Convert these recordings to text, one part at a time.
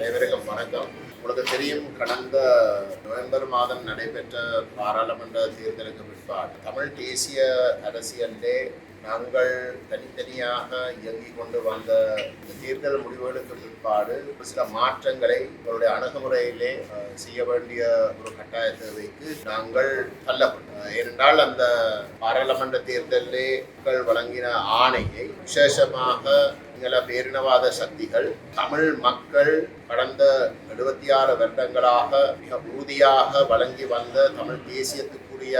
அனைவருக்கும் வணக்கம். உங்களுக்கு தெரியும் கடந்த நவம்பர் மாதம் நடைபெற்ற பாராளுமன்ற தேர்தலுக்கு பிற்பாடு தமிழ் தேசிய அரசியலிலே நாங்கள் தனித்தனியாக இயங்கிக் கொண்டு வந்த இந்த தேர்தல் முடிவுகளுக்கு பிற்பாடு ஒரு சில மாற்றங்களை எங்களுடைய அணுகுமுறையிலே செய்ய வேண்டிய ஒரு கட்டாய தேவைக்கு நாங்கள் தள்ளப்பட்டோம். ஏனென்றால் அந்த பாராளுமன்ற தேர்தலிலே மக்கள் வழங்கின ஆணையை விசேஷமாக சிங்கள பேரினவாத சக்திகள் தமிழ் மக்கள் கடந்த எழுபத்தி ஆறு வருடங்களாக மிக உறுதியாக வழங்கி வந்த தமிழ் தேசியத்துக்குரிய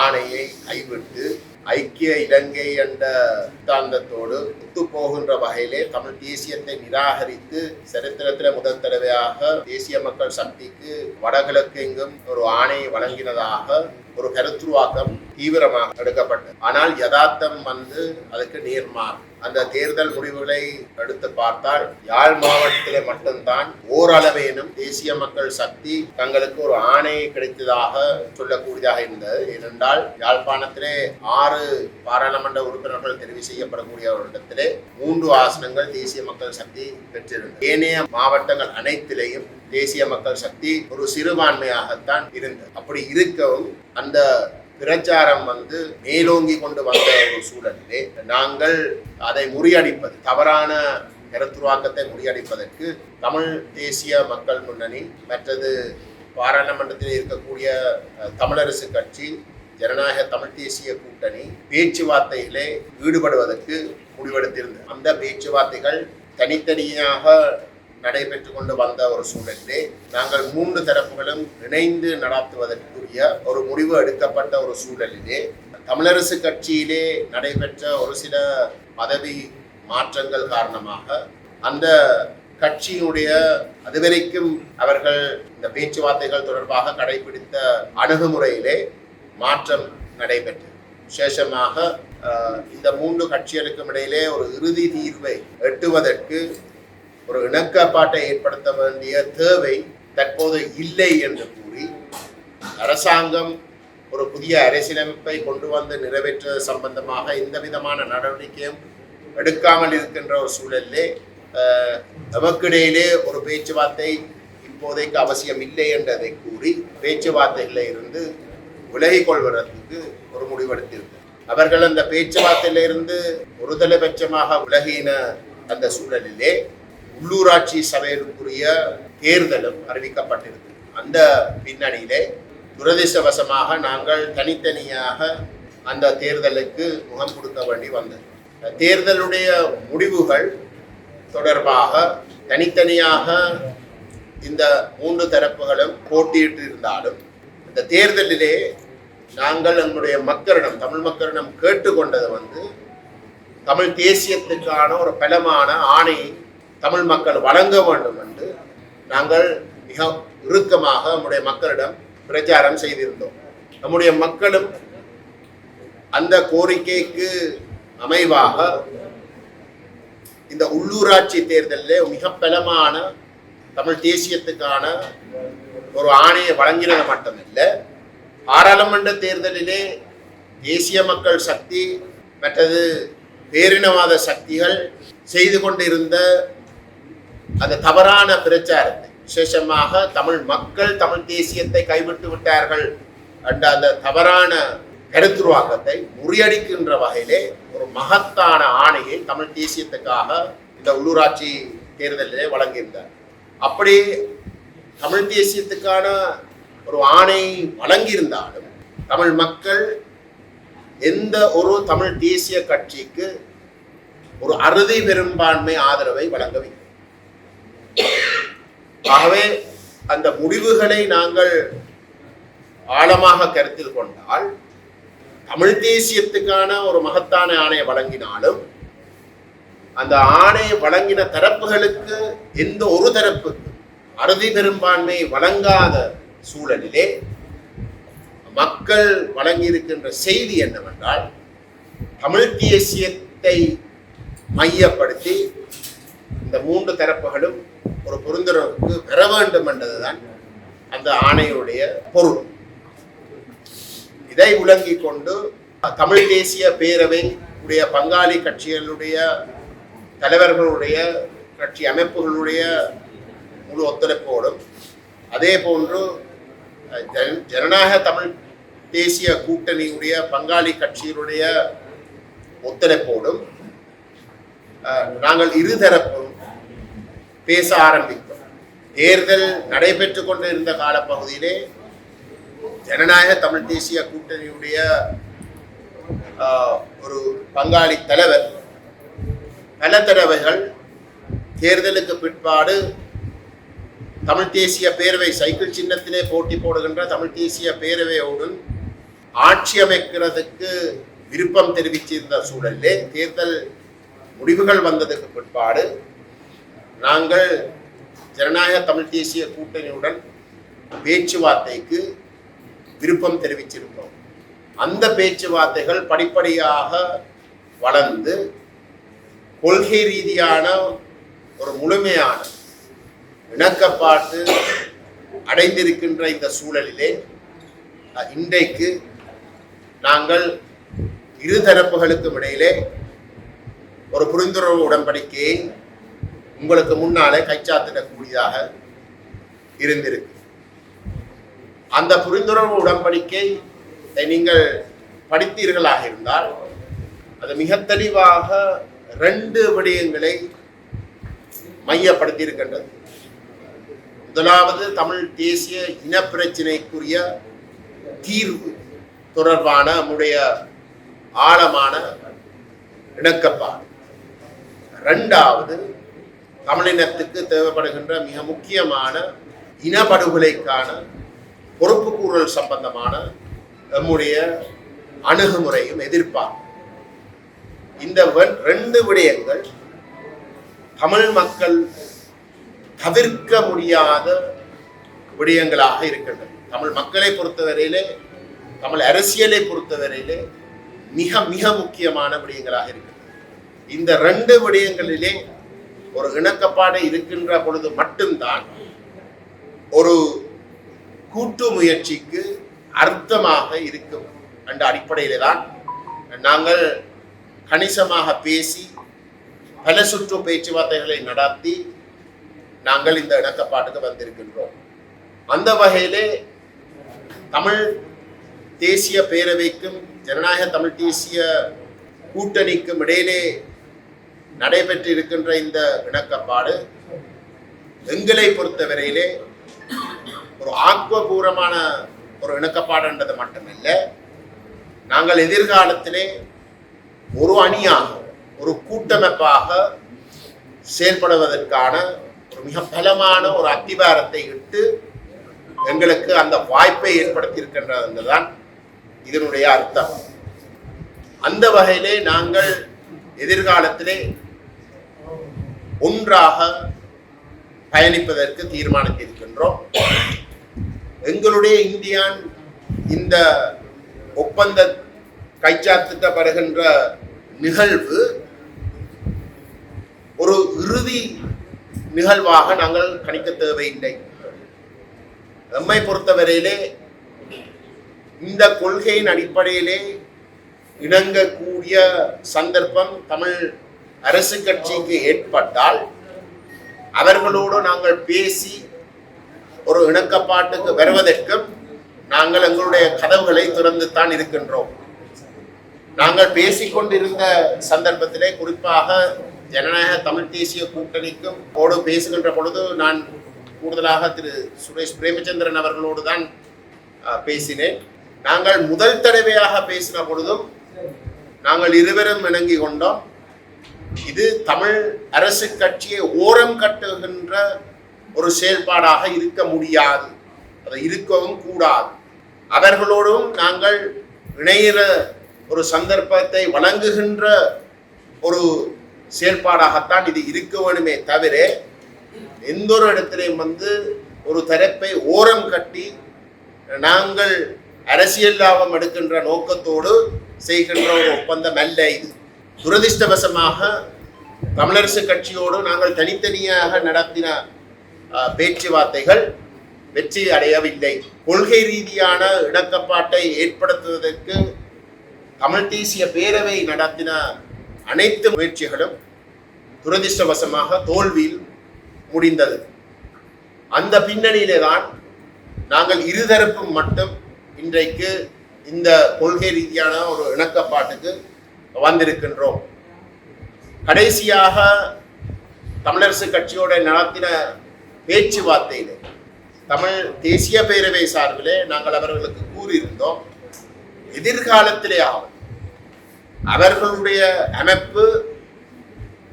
ஆணையை கைவிட்டு ஐக்கிய இலங்கை என்ற சித்தாந்தத்தோடு ஒத்து போகின்ற வகையிலே தமிழ் தேசியத்தை நிராகரித்து சரித்திரத்தில் முதல் தடவையாக தேசிய மக்கள் சக்திக்கு வடகிழக்கு எங்கும் ஒரு ஆணையை வழங்கினதாக ஒரு கருத்துருவாக்கம் தீவிரமாக எடுக்கப்பட்டது ஆனால் யதார்த்தம் வந்து அதுக்கு நேர்மாறு. அந்த தேர்தல் முடிவுகளை எடுத்து பார்த்தால் யாழ் மாவட்டத்திலே மட்டும்தான் ஓரளவேனும் தேசிய மக்கள் சக்தி தங்களுக்கு ஒரு ஆணை கிடைத்ததாக சொல்லக்கூடியதாக இருந்தது. ஏனென்றால் யாழ்ப்பாணத்திலே ஆறு பாராளுமன்ற உறுப்பினர்கள் தெரிவு செய்யப்படக்கூடிய ஒரு இடத்திலே மூன்று ஆசனங்கள் தேசிய மக்கள் சக்தி பெற்றிருந்தது. ஏனைய மாவட்டங்கள் அனைத்திலேயும் தேசிய மக்கள் சக்தி ஒரு சிறுபான்மையாகத்தான் இருந்தது. அப்படி இருக்கவும் அந்த பிரச்சாரம் வந்து மேலோங்கி கொண்டு வந்த ஒரு சூழலிலே நாங்கள் அதை முறியடிப்பது தவறான கருத்துருவாக்கத்தை முறியடிப்பதற்கு தமிழ் தேசிய மக்கள் முன்னணி மற்றது பாராளுமன்றத்தில் இருக்கக்கூடிய தமிழரசு கட்சி ஜனநாயக தமிழ் தேசிய கூட்டணி பேச்சுவார்த்தைகளே ஈடுபடுவதற்கு முடிவெடுத்திருந்தது அந்த பேச்சுவார்த்தைகள் தனித்தனியாக நடைபெற்று கொண்டு வந்த ஒரு சூழலிலே நாங்கள் மூன்று தரப்புகளும் இணைந்து நடத்துவதற்குரிய ஒரு முடிவு எடுக்கப்பட்ட ஒரு சூழலிலே தமிழரசு கட்சியிலே நடைபெற்ற ஒரு சில பதவி மாற்றங்கள் காரணமாக அந்த கட்சியினுடைய அதுவரைக்கும் அவர்கள் இந்த பேச்சுவார்த்தைகள் தொடர்பாக கடைபிடித்த அணுகுமுறையிலே மாற்றம் நடைபெற்றது. விசேஷமாக இந்த மூன்று கட்சிகளுக்கும் இடையிலே ஒரு இறுதி தீர்வை எட்டுவதற்கு ஒரு இணக்கப்பாட்டை ஏற்படுத்த வேண்டிய தேவை தற்போது இல்லை என்று கூறி அரசாங்கம் ஒரு புதிய அரசியலமைப்பை கொண்டு வந்து நிறைவேற்ற சம்பந்தமாக எந்த விதமான நடவடிக்கையும் எடுக்காமல் இருக்கின்ற ஒரு சூழலிலே அஹ், நமக்கிடையிலே ஒரு பேச்சுவார்த்தை இப்போதைக்கு அவசியம் இல்லை என்றதை கூறி பேச்சுவார்த்தைகளில் இருந்து விலகிக் கொள்வதற்கு ஒரு முடிவெடுத்திருக்கு அவர்கள் அந்த பேச்சுவார்த்தையிலிருந்து ஒரு தலைபட்சமாக விலகின அந்த சூழலிலே உள்ளூராட்சி சபையிற்குரிய தேர்தலும் அறிவிக்கப்பட்டிருக்கு அந்த பின்னணியிலே துரதிர்ஷ்டவசமாக நாங்கள் தனித்தனியாக அந்த தேர்தலுக்கு முகம் கொடுக்க வேண்டி வந்தது. தேர்தலுடைய முடிவுகள் தொடர்பாக தனித்தனியாக இந்த மூன்று தரப்புகளும் போட்டியிட்டு இருந்தாலும் இந்த தேர்தலிலே நாங்கள் நம்முடைய மக்களிடம் தமிழ் மக்களிடம் கேட்டுக்கொண்டது வந்து தமிழ் தேசியத்துக்கான ஒரு பலமான ஆணையை தமிழ் மக்கள் வழங்க வேண்டும் என்று நாங்கள் மிக இறுக்கமாக நம்முடைய மக்களிடம் பிரச்சாரம் செய்திருந்தோம். நம்முடைய மக்களும் அந்த கோரிக்கைக்கு அமைவாக இந்த உள்ளூராட்சி தேர்தலில் மிக பலமான தமிழ் தேசியத்துக்கான ஒரு ஆணையை வழங்கினது மட்டுமில்லை. பாராளுமன்ற தேர்தலிலே தேசிய மக்கள் சக்தி மற்றது பேரினவாத சக்திகள் செய்து கொண்டிருந்த அந்த தவறான பிரச்சாரத்தை விசேஷமாக தமிழ் மக்கள் தமிழ் தேசியத்தை கைவிட்டு விட்டார்கள் என்ற அந்த தவறான கருத்துருவாக்கத்தை முறியடிக்கின்ற வகையிலே ஒரு மகத்தான ஆணையை தமிழ் தேசியத்துக்காக இந்த உள்ளூராட்சி தேர்தலிலே வழங்கியிருந்தார். அப்படி தமிழ் தேசியத்துக்கான ஒரு ஆணை வழங்கியிருந்தாலும் தமிழ் மக்கள் எந்த ஒரு தமிழ் தேசிய கட்சிக்கு ஒரு அறுதி பெரும்பான்மை ஆதரவை வழங்கவில்லை. ஆகவே அந்த முடிவுகளை நாங்கள் ஆழமாக கருத்தில் கொண்டால் தமிழ் தேசியத்துக்கான ஒரு மகத்தான ஆணையை வழங்கினாலும் அந்த ஆணையை வழங்கின தரப்புகளுக்கு எந்த ஒரு தரப்புக்கு அறுதி பெரும்பான்மை வழங்காத சூழலிலே மக்கள் வழங்கியிருக்கின்ற செய்தி என்னவென்றால் தமிழ் தேசியத்தை மையப்படுத்தி இந்த மூன்று தரப்புகளும் ஒரு புரிந்துணர்வுக்கு பெற வேண்டும் என்றதுதான் அந்த ஆணையுடைய பொருள். இதை விளங்கிக் கொண்டு தமிழ் தேசிய பேரவை உடைய பங்காளி கட்சிகளுடைய தலைவர்களுடைய கட்சி அமைப்புகளுடைய முழு ஒத்துழைப்போடும் அதே போன்று ஜனநாயக தமிழ் தேசிய கூட்டணியுடைய பங்காளி கட்சியினுடைய ஒத்துழைப்போடும் நாங்கள் இருதரப்பும் பேச ஆரம்பித்தோம். தேர்தல் நடைபெற்று கொண்டு இருந்த காலப்பகுதியிலே ஜனநாயக தமிழ் தேசிய கூட்டணியுடைய ஆஹ், ஒரு பங்காளி தலைவர் பல தடவைகள் தேர்தலுக்கு பிற்பாடு தமிழ் தேசிய பேரவை சைக்கிள் சின்னத்திலே போட்டி போடுகின்ற தமிழ் தேசிய பேரவையோடு ஆட்சி அமைக்கிறதுக்கு விருப்பம் தெரிவிச்சிருந்த சூழலிலே தேர்தல் முடிவுகள் வந்ததுக்கு பிற்பாடு நாங்கள் ஜனநாயக தமிழ் தேசிய கூட்டணியுடன் பேச்சுவார்த்தைக்கு விருப்பம் தெரிவிச்சிருக்கிறோம் அந்த பேச்சுவார்த்தைகள் படிப்படியாக வளர்ந்து கொள்கை ரீதியான ஒரு முழுமையான இணக்கப்பாட்டு அடைந்திருக்கின்ற இந்த சூழலிலே இன்றைக்கு நாங்கள் இரு தரப்புகளுக்கும் இடையிலே ஒரு புரிந்துணர்வு உடன்படிக்கையை உங்களுக்கு முன்னாலே கைச்சாத்திடக்கூடியதாக இருந்திருக்கு. அந்த புரிந்துணர்வு உடன்படிக்கை நீங்கள் படித்தீர்களாக இருந்தால் அது மிக தெளிவாக ரெண்டு விடயங்களை மையப்படுத்தியிருக்கின்றது. முதலாவது தமிழ் தேசிய இனப்பிரச்சினைக்குரிய தீர்வு தொடர்பான நம்முடைய ஆழமான இணக்கப்பாடு. ரெண்டாவது தமிழினத்துக்கு தேவைப்படுகின்ற மிக முக்கியமான இனப்படுகொலைக்கான பொறுப்புக்கூறல் சம்பந்தமான நம்முடைய அணுகுமுறையும் எதிர்ப்பார் இந்த ரெண்டு விடயங்கள் தமிழ் மக்கள் தவிர்க்க முடியாத விடயங்களாக இருக்கின்றன. தமிழ் மக்களை பொறுத்தவரையிலே தமிழ் அரசியலை பொறுத்தவரையிலே மிக மிக முக்கியமான விடயங்களாக இருக்கின்றன. இந்த ரெண்டு விடயங்களிலே ஒரு இணக்கப்பாடு இருக்கின்ற பொழுது மட்டும்தான் ஒரு கூட்டு முயற்சிக்கு அர்த்தமாக இருக்கும் என்ற அடிப்படையிலே தான் நாங்கள் கணிசமாக பேசி பல சுற்று பேச்சுவார்த்தைகளை நடத்தி நாங்கள் இந்த இணக்கப்பாட்டுக்கு வந்திருக்கின்றோம். அந்த வகையிலே தமிழ் தேசிய பேரவைக்கும் ஜனநாயக தமிழ் தேசிய கூட்டணிக்கும் இடையிலே நடைபெற்று இருக்கின்ற இந்த இணக்கப்பாடு எங்களை பொறுத்தவரையிலே ஒரு ஆக்கப்பூர்வமான ஒரு இணக்கப்பாடுன்றது மட்டுமல்ல நாங்கள் எதிர்காலத்திலே ஒரு அணியாக ஒரு கூட்டமைப்பாக செயல்படுவதற்கான மிக பலமான ஒரு அத்திவாரத்தை இட்டு எங்களுக்கு அந்த வாய்ப்பை ஏற்படுத்தி இருக்கின்றதுதான் இதனுடைய அர்த்தம். அந்த வகையிலே நாங்கள் எதிர்காலத்திலே ஒன்றாக பயணிப்பதற்கு தீர்மானித்திருக்கின்றோம். எங்களுடைய இந்தியான் இந்த ஒப்பந்த கைச்சாத்திட்டப்படுகின்ற நிகழ்வு ஒரு இறுதி நிகழ்வாக நாங்கள் கணிக்க தேவையில்லை. எம்மை பொறுத்தவரையிலே இந்த கொள்கையின் அடிப்படையிலே இணங்கக்கூடிய சந்தர்ப்பம் தமிழ் அரசு கட்சிக்கு ஏற்பட்டால் அவர்களோடு நாங்கள் பேசி ஒரு இணக்கப்பாட்டுக்கு வருவதற்கும் நாங்கள் எங்களுடைய கதவுகளை திறந்துத்தான் இருக்கின்றோம். நாங்கள் பேசிக்கொண்டிருந்த சந்தர்ப்பத்திலே குறிப்பாக ஜனநாயக தமிழ் தேசிய கூட்டணிக்கும் ஓடு பேசுகின்ற பொழுது நான் கூடுதலாக திரு சுரேஷ் பிரேமச்சந்திரன் அவர்களோடு தான் பேசினேன். நாங்கள் முதல் தடவையாக பேசின பொழுதும் நாங்கள் இருவரும் இணங்கி கொண்டோம். இது தமிழ் அரசு கட்சியை ஓரம் கட்டுகின்ற ஒரு செயல்பாடாக இருக்க முடியாது. அது இருக்கவும் கூடாது. அவர்களோடும் நாங்கள் இணையிற ஒரு சந்தர்ப்பத்தை வழங்குகின்ற ஒரு செயல்பாடாகத்தான் இது இருக்க வேணுமே தவிர எந்த ஒரு இடத்திலையும் வந்து ஒரு தரப்பை ஓரம் கட்டி நாங்கள் அரசியல் லாபம் எடுக்கின்ற நோக்கத்தோடு செய்கின்ற ஒரு ஒப்பந்தம் அல்ல இது. துரதிர்ஷ்டவசமாக தமிழரசு கட்சியோடு நாங்கள் தனித்தனியாக நடத்தின பேச்சுவார்த்தைகள் வெற்றி அடையவில்லை. கொள்கை ரீதியான இணக்கப்பாட்டை ஏற்படுத்துவதற்கு தமிழ் தேசிய பேரவை நடத்தின அனைத்து முயற்சிகளும் துரதிர்ஷ்டவசமாக தோல்வியில் முடிந்தது. அந்த பின்னணியிலே தான் நாங்கள் இருதரப்பும் மட்டும் இன்றைக்கு இந்த கொள்கை ரீதியான ஒரு இணக்கப்பாட்டுக்கு வந்திருக்கின்றோம். கடைசியாக தமிழரசு கட்சியோட நடத்தின பேச்சுவார்த்தையிலே தமிழ் தேசிய பேரவை சார்பிலே நாங்கள் அவர்களுக்கு கூறியிருந்தோம் எதிர்காலத்திலே ஆகும் அவர்களுடைய அமைப்பு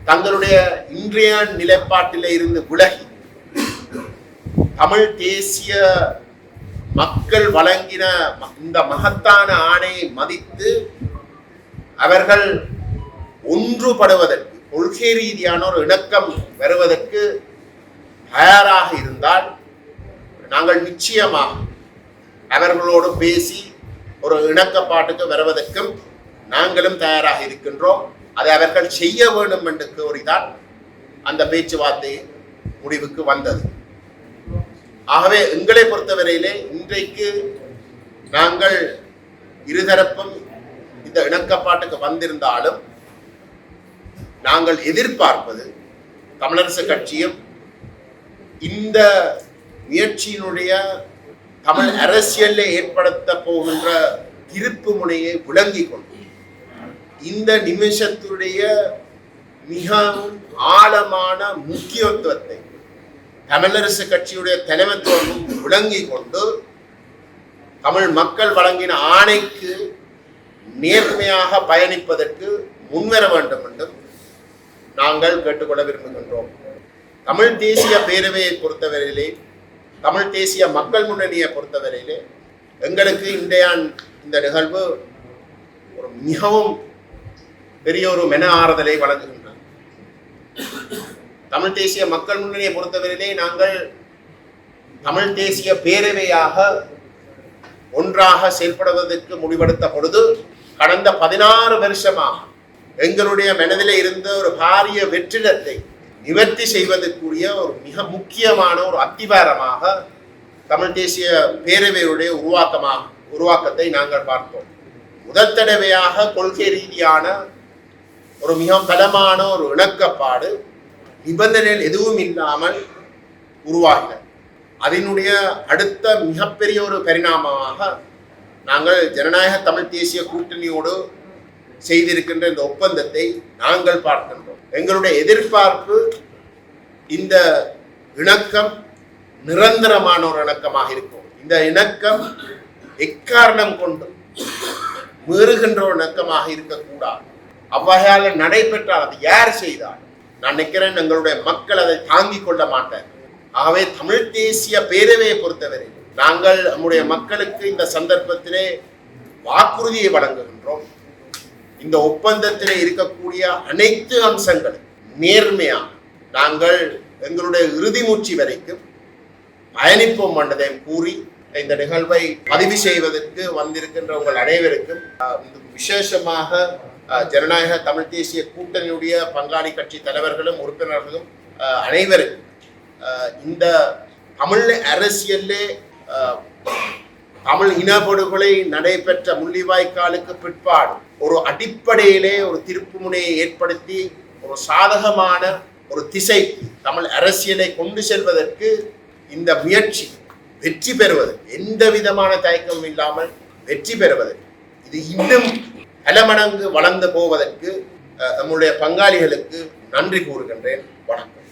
தங்களுடைய இன்றைய நிலைப்பாட்டில் இருந்து விலகி தமிழ் தேசிய மக்கள் வழங்கின ம- இந்த மகத்தான ஆணையை மதித்து அவர்கள் ஒன்றுபடுவதற்கு கொள்கை ரீதியான ஒரு இணக்கம் வருவதற்கு தயாராக இருந்தால் நாங்கள் நிச்சயமாக அவர்களோடு பேசி ஒரு இணக்கப்பாட்டுக்கு வருவதற்கும் நாங்களும் தயாராக இருக்கின்றோம். அதை அவர்கள் செய்ய வேண்டும் என்று கூறிதான் அந்த பேச்சுவார்த்தை முடிவுக்கு வந்தது. ஆகவே எங்களை பொறுத்தவரையிலே இன்றைக்கு நாங்கள் இருதரப்பும் இந்த இணக்கப்பாட்டுக்கு வந்திருந்தாலும் நாங்கள் எதிர்பார்ப்பது தமிழரசு கட்சியும் இந்த முயற்சியினுடைய தமிழ் அரசியலில் ஏற்படுத்த போகின்ற திருப்பு முனையை விளங்கிக் கொண்டு இந்த நிமிஷத்துடைய மிகவும் ஆழமான முக்கியத்துவத்தை தமிழரசு கட்சியுடைய தலைமைத்துவமும் விளங்கி கொண்டு தமிழ் மக்கள் வழங்கின ஆணைக்கு நேர்மையாக பயணிப்பதற்கு முன்வர வேண்டும் என்றும் நாங்கள் கேட்டுக்கொள்ள விரும்புகின்றோம். தமிழ் தேசிய பேரவையை பொறுத்தவரையிலே தமிழ் தேசிய மக்கள் முன்னணியை பொறுத்தவரையிலே எங்களுக்கு இன்றைய இந்த நிகழ்வு ஒரு மிகவும் பெரிய ஒரு மென ஆறுதலை வழங்குகின்றது தமிழ் தேசிய மக்கள் முன்னணியை பொறுத்தவரையிலே நாங்கள் தமிழ் தேசிய பேரவையாக ஒன்றாக செயல்படுவதற்கு முடிவெடுத்த பொழுது கடந்த பதினாறு வருஷமாக எங்களுடைய மனதிலே இருந்த ஒரு பாரிய வெற்றிடத்தை நிவர்த்தி செய்வதற்குரிய ஒரு மிக முக்கியமான ஒரு அத்திவாரமாக தமிழ் தேசிய பேரவையுடைய உருவாக்கமாக உருவாக்கத்தை நாங்கள் பார்த்தோம். முதல் தடவையாக கொள்கை ரீதியான ஒரு மிக பலமான ஒரு இணக்கப்பாடு நிபந்தனைகள் எதுவும் இல்லாமல் உருவாகின அதனுடைய அடுத்த மிகப்பெரிய ஒரு பரிணாமமாக நாங்கள் ஜனநாயக தமிழ் தேசிய கூட்டணியோடு செய்திருக்கின்ற இந்த ஒப்பந்தத்தை நாங்கள் பார்க்கின்றோம். எங்களுடைய எதிர்பார்ப்பு இந்த இணக்கம் நிரந்தரமான ஒரு இணக்கமாக இருக்கும். இந்த இணக்கம் எக்காரணம் கொண்டு மீறுகின்ற ஒரு இணக்கமாக இருக்கக்கூடாது. அவ்வகையால் நடைபெற்றால் அது யார் செய்தால் நான் நினைக்கிறேன் எங்களுடைய மக்கள் அதை தாங்கிக் கொள்ள மாட்டார். ஆகவே தமிழ் தேசிய பேரவையை பொறுத்தவரை நாங்கள் நம்முடைய மக்களுக்கு இந்த சந்தர்ப்பத்திலே வாக்குறுதியை வழங்குகின்றோம். இந்த ஒப்பந்தத்திலே இருக்கக்கூடிய அனைத்து அம்சங்களும் நேர்மையாக நாங்கள் எங்களுடைய இறுதி மூச்சு வரைக்கும் பயணிப்போம் என்றதையும் கூறி இந்த நிகழ்வை பதிவு செய்வதற்கு வந்திருக்கின்ற உங்கள் அனைவருக்கும் விசேஷமாக ஜனநாயக தமிழ் தேசிய கூட்டணியுடைய பங்காளி கட்சி தலைவர்களும் உறுப்பினர்களும் அனைவரும் இந்த தமிழ் அரசியல்லே தமிழ் இனப்படுகொலை நடைபெற்ற முள்ளிவாய்க்காலுக்கு பிற்பாடு ஒரு அடிப்படையிலே ஒரு திருப்புமுனையை ஏற்படுத்தி ஒரு சாதகமான ஒரு திசை தமிழ் அரசியலை கொண்டு செல்வதற்கு இந்த முயற்சி வெற்றி பெறுவது எந்த விதமான தயக்கமும் இல்லாமல் வெற்றி பெறுவது இது இன்னும் பல மடங்கு வளர்ந்து போவதற்கு நம்முடைய பங்காளிகளுக்கு நன்றி கூறுகின்றேன்.